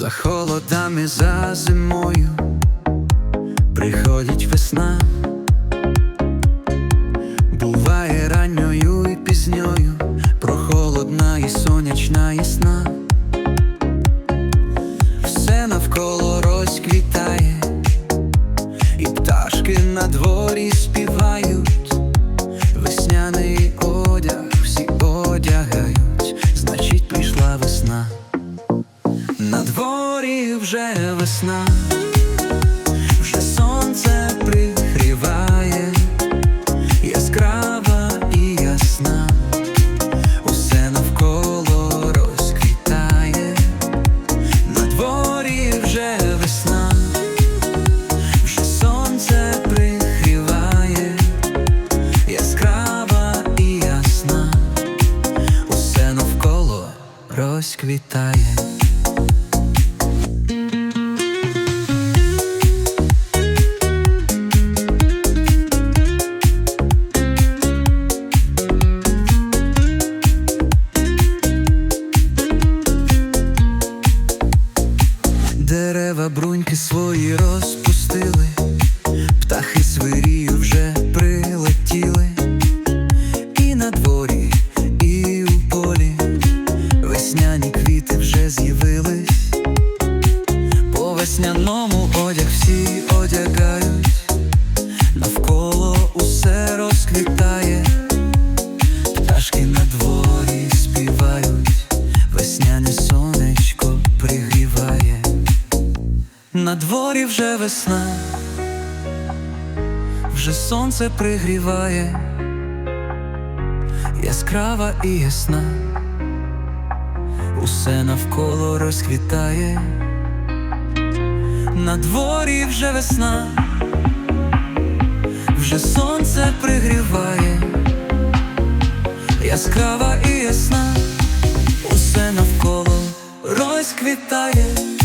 За холодами за зимою приходить весна, буває ранньою і пізньою, прохолодна і сонячна ясна. Все навколо розквітає, і пташки на дворі співають, дворі вже весна, вже сонце пригріває, яскрава і ясна, усе навколо розквітає, на дворі вже весна, вже сонце пригріває, яскрава і ясна, усе навколо розквітає. Бруньки свої розпустили, птахи свирію вже прилетіли, і на дворі, і у полі весняні квіти вже з'явились, по весняному одяг всі одягають, На дворі вже весна, вже сонце пригріває, яскрава і ясна, усе навколо розквітає, на дворі вже весна, вже сонце пригріває, яскрава і ясна, усе навколо розквітає.